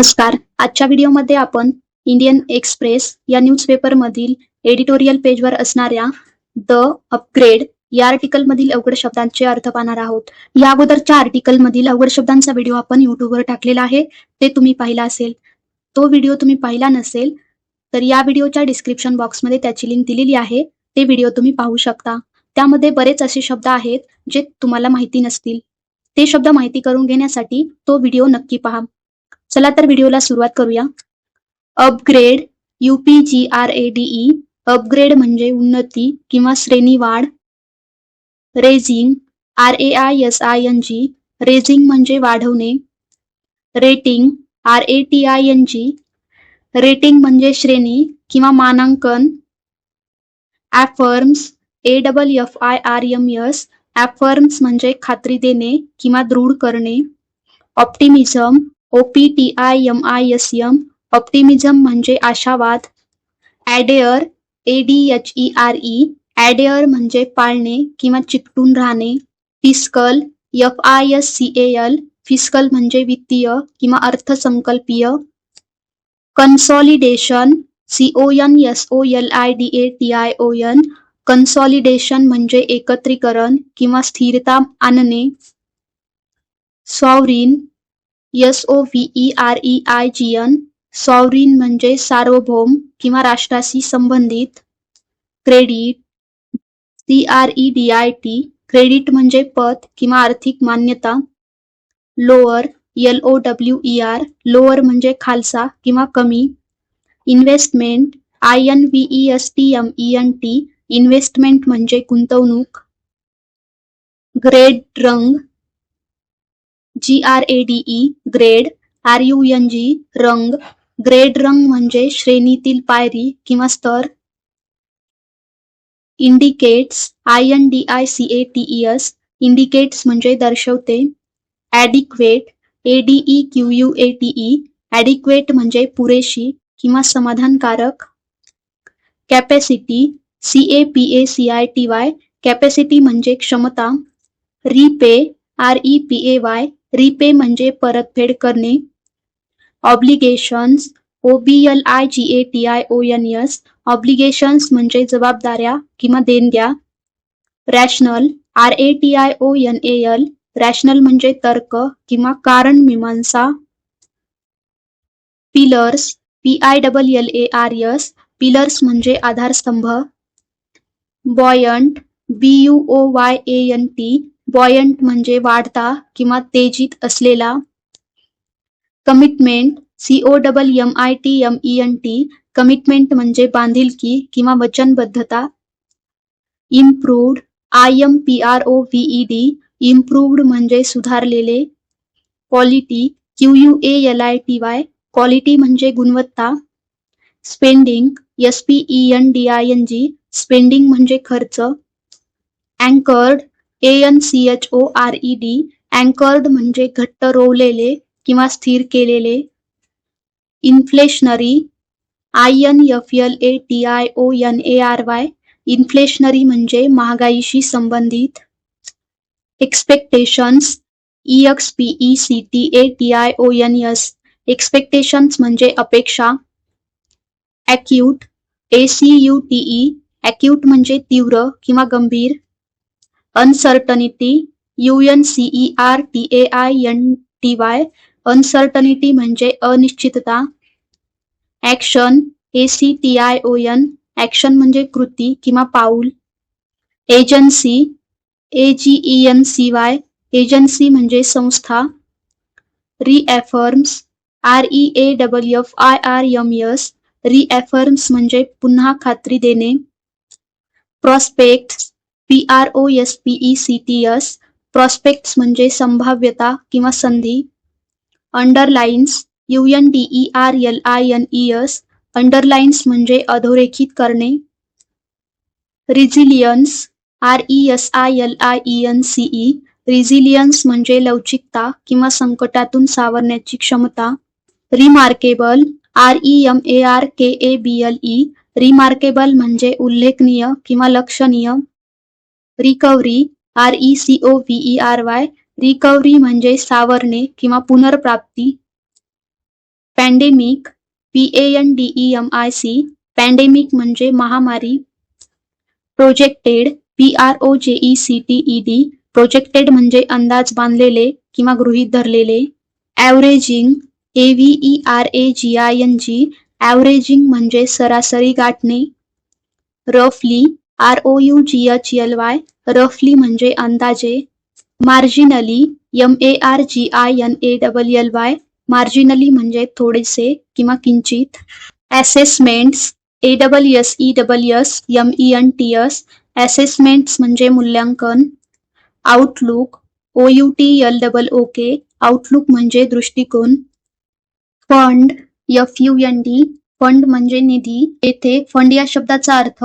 नमस्कार. आजच्या व्हिडिओमध्ये आपण इंडियन एक्सप्रेस या न्यूजपेपरमधील एडिटोरियल पेजवर असणाऱ्या द अपग्रेड या आर्टिकल मधील अवघड शब्दांचे अर्थ पाहणार आहोत. या अगोदरच्या आर्टिकल मधील अवघड शब्दांचा व्हिडिओ आपण युट्यूबवर टाकलेला आहे. ते तुम्ही पाहिला असेल. तो व्हिडिओ तुम्ही पाहिला नसेल तर या व्हिडिओच्या डिस्क्रिप्शन बॉक्समध्ये त्याची लिंक दिलेली आहे. ते व्हिडिओ तुम्ही पाहू शकता. त्यामध्ये बरेच असे शब्द आहेत जे तुम्हाला माहिती नसतील. ते शब्द माहिती करून घेण्यासाठी तो व्हिडिओ नक्की पहा. चला तर व्हिडिओला सुरुवात करूया. Upgrade U P R A D E upgrade म्हणजे उन्नती किंवा श्रेणी वाढ raising R A I S I N G raising म्हणजे वाढवणे. Rating R A T I N G rating म्हणजे श्रेणी किंवा मानांकन. Affirms A double F I R M S affirms म्हणजे खात्री देणे किंवा दृढ करणे. Optimism O P T I I S optimism म्हणजे आशावाद. Adhere A D H E R E adhere म्हणजे पाळणे किंवा चिकटून राहणे. Fiscal F I S C L fiscal म्हणजे वित्तीय किंवा अर्थसंकल्पीय. Consolidation C O N S O L I D A T I O N consolidation म्हणजे एकत्रीकरण किंवा स्थिरता आणणे. Sovereign S O V E R E I G N sovereign म्हणजे सार्वभौम किंवा राष्ट्राशी संबंधित. Credit C R E D I T credit म्हणजे पत किंवा आर्थिक मान्यता. Lower L O W E R lower म्हणजे खालसा किंवा कमी. Investment I N V E S T M E N T investment म्हणजे गुंतवणूक. Grade rung G R A D E grade R U N G rung grade rung म्हणजे श्रेणीतील पायरी किंवा स्तर. Indicates I N D I C A T E S indicates म्हणजे दर्शवते. Adequate A D E Q U A T E adequate म्हणजे पुरेशी किंवा समाधानकारक. Capacity C A P A C I T Y capacity म्हणजे क्षमता. Repay R E P A Y repay म्हणजे परतफेड करणे. Obligations O B L I G A T I O N S obligations म्हणजे जबाबदाऱ्या किंवा देणग्या. Rational R A T I O N A L rational म्हणजे तर्क किंवा कारण मीमांसा. Pillars P I double L A R S pillars म्हणजे आधारस्तंभ. Buoyant B U O Y A N T buoyant म्हणजे वाढता किंवा तेजीत असलेला commitment C O double M I T M E N T commitment म्हणजे बांधिलकी किंवा वचनबद्धता improved I M P R O V E D improved म्हणजे सुधारलेले quality Q U A L I T Y quality म्हणजे गुणवत्ता spending S P E N D I N G spending म्हणजे खर्च anchored N C H O R E D anchored म्हणजे घट्ट रोवलेले किंवा स्थिर केलेले. Inflationary I N F L A T I O N A R Y inflationary म्हणजे महागाईशी संबंधित. Expectations E X P E C T A T I O N S expectations म्हणजे अपेक्षा. Acute A C U T E acute म्हणजे तीव्र किंवा गंभीर. Uncertainty U N C E R T A I N T Y uncertainty अनिश्चितता. Action A C T I O N action म्हणजे कृती किंवा पाऊल. A G E N C Y म्हणजे संस्था. Reaffirms R E A double F I R M S reaffirms म्हणजे पुन्हा खात्री देणे. Prospects P R O S P E C T S prospects म्हणजे संभाव्यता किंवा संधी. Underlines U N D E R L I N E S underlines म्हणजे अधोरेखित करणे. Resilience R E S I L I E N C E resilience म्हणजे लवचिकता किंवा संकटातून सावरण्याची क्षमता. Remarkable R E M A R K A B L E remarkable म्हणजे उल्लेखनीय किंवा लक्षणीय. Recovery R E C O V E R Y recovery म्हणजे सावरणे किंवा पुनर्प्राप्ती pandemic P A N D E M I C pandemic म्हणजे महामारी projected P R O J E C T E D projected म्हणजे अंदाज बांधलेले किंवा गृहीत धरलेले averaging A V E R A G I N G averaging म्हणजे सरासरी गाठणे रफली R O you G H L Y रफली म्हणजे अंदाजे marginally M A R G I N A double L Y marginally म्हणजे थोडेसे किंवा किंचित assessments A double S E double S M E N T S assessments म्हणजे मूल्यांकन outlook O U T L double O K outlook म्हणजे दृष्टिकोन fund F U N D fund म्हणजे निधी येथे फंड या शब्दाचा अर्थ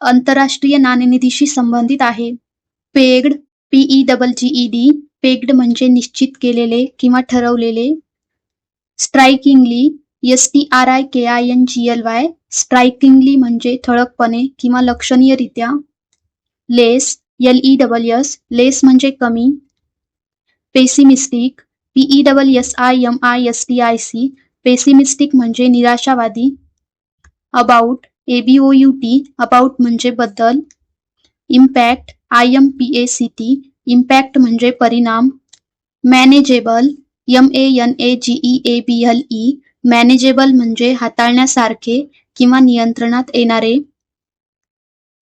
आंतरराष्ट्रीय नाणेनिधीशी संबंधित आहे. Pegged P E double G E D pegged म्हणजे निश्चित केलेले किंवा ठरवलेले. Strikingly S T R I K I N G L Y strikingly म्हणजे ठळकपणे किंवा लक्षणीयरित्या. Less L E double S less म्हणजे कमी. Pessimistic P E double S I M I S T I C pessimistic म्हणजे निराशावादी. About A B O U T about म्हणजे बद्दल impact I M P A C T impact म्हणजे परिणाम manageable M A N A G E A B L E manageable म्हणजे हाताळण्यासारखे किंवा नियंत्रणात येणारे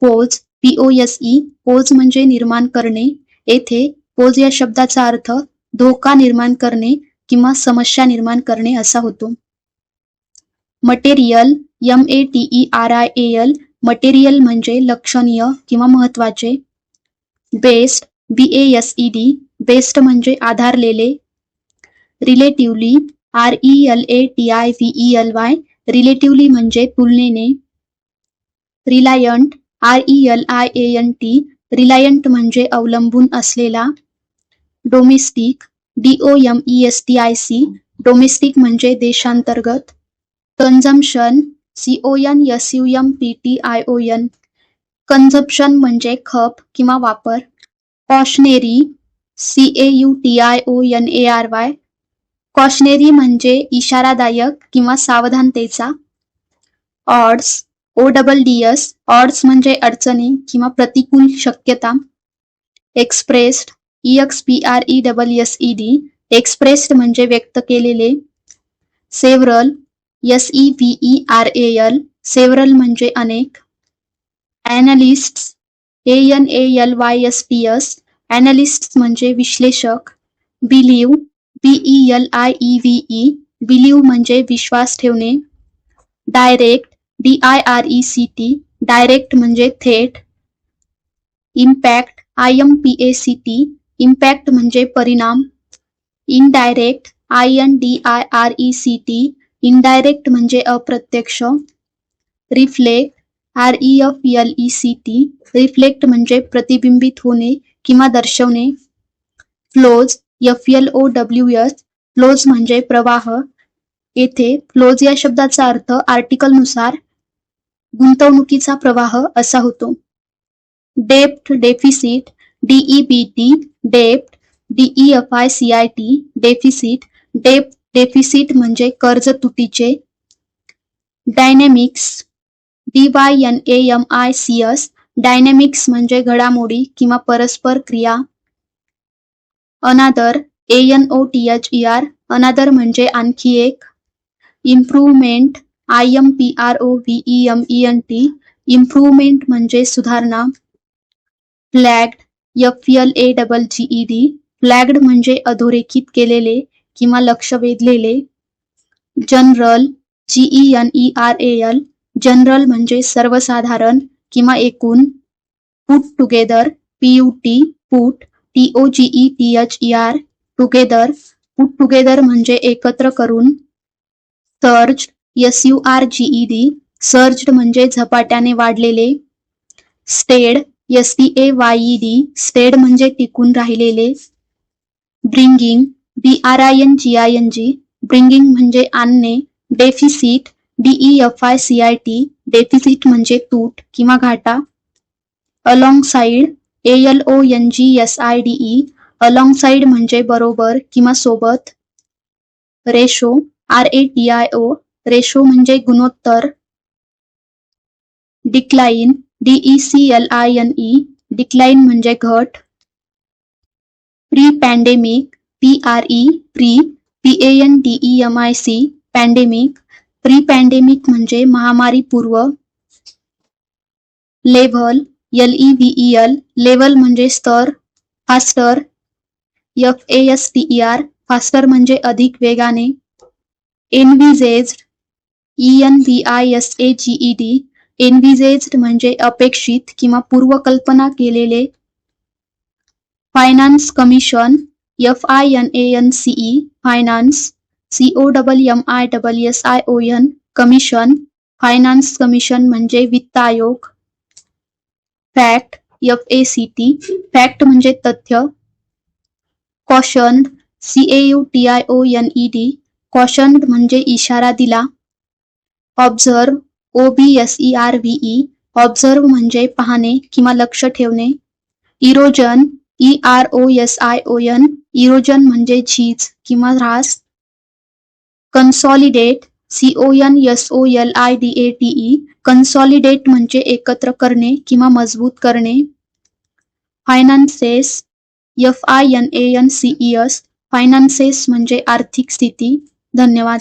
पोज पीओएसई ई पोज म्हणजे निर्माण करणे येथे पोज या शब्दाचा अर्थ धोका निर्माण करणे किंवा समस्या निर्माण करणे असा होतो. Material M A T E R I A L material म्हणजे लक्षणीय किंवा महत्त्वाचे based B A S E D based म्हणजे आधारलेले. Relatively R E L A T I V E L Y relatively म्हणजे तुलनेने. Reliant R E L I A N T reliant म्हणजे अवलंबून असलेला. Domestic D O M E S T I C domestic म्हणजे देशांतर्गत. Consumption C O N S U M P T I O N consumption म्हणजे खप किंवा वापर. Cautionary C A U T I O N A R Y cautionary म्हणजे इशारादायक किंवा सावधानतेचा. Odds O double D S odds म्हणजे अडचणी किंवा प्रतिकूल शक्यता. Expressed E X P R E double S E D expressed म्हणजे व्यक्त केलेले. Several S E V E R A L several म्हणजे अनेक. Analyst A N A L Y S T S analyst म्हणजे विश्लेषक. Believe B E L I E V E believe म्हणजे विश्वास ठेवणे. Direct D I R E C T direct म्हणजे थेट. Impact I M P A C T impact म्हणजे परिणाम. Indirect I N D I R E C T indirect म्हणजे अप्रत्यक्ष. Reflect R E F L E C T reflect म्हणजे प्रतिबिंबित होणे किंवा दर्शवणे. Flows F L O W S flows म्हणजे प्रवाह. येथे फ्लोज या शब्दाचा अर्थ आर्टिकलनुसार गुंतवणुकीचा प्रवाह असा होतो. डेप्ट deficit DE B T dept DE F I C I T deficit dept deficit म्हणजे कर्ज तुटीचे. Dynamics D Y N A M I C S dynamics म्हणजे घडामोडी किंवा परस्पर क्रिया. अनादर A N O T H E R अनादर म्हणजे आणखी एक. Improvement I M P R O V E M E N T improvement म्हणजे सुधारणा. Flagged F L A double G E D flagged म्हणजे अधोरेखित केलेले. किंवा लक्ष वेधलेले general G E N E R A L general म्हणजे सर्वसाधारण किंवा एकूण put together P U T put T O G E T H E R together put together म्हणजे एकत्र करून surge S U R G E D surged म्हणजे झपाट्याने वाढलेले stayed S T A Y E D stayed म्हणजे टिकून राहिलेले bringing B R I N G I N G bringing म्हणजे आणणे deficit D E F I C I T deficit म्हणजे तूट किंवा घाटा. Along L O N G S I D E along side म्हणजे बरोबर किंवा सोबत. Ratio R A T I O ratio म्हणजे गुणोत्तर. Decline D E C L I N E decline म्हणजे घट. Pre pandemic P R E pre P A N D E M I C pandemic pre म्हणजे महामारी पूर्व. Level L E V E L level स्तर faster F A S T E R faster अधिक वेगाने. Envisaged E N V I S A G E D envisaged म्हणजे अपेक्षित किंवा पूर्वकल्पना केलेले. Finance commission F I N A N C E finance C O double M I double S I O N commission finance commission म्हणजे वित्त आयोग fact F A C T fact म्हणजे तथ्य cautioned C A U T I O N E D cautioned म्हणजे इशारा दिला observe O B S E R V E observe म्हणजे पाहणे किंवा लक्ष ठेवणे erosion E R O S I O N erosion म्हणजे झीज किंवा ऱ्हास. Consolidate C O N S O L I D A T E consolidate म्हणजे एकत्र करणे किंवा मजबूत करणे. Finances F I N A N C E S finances म्हणजे आर्थिक स्थिती. धन्यवाद.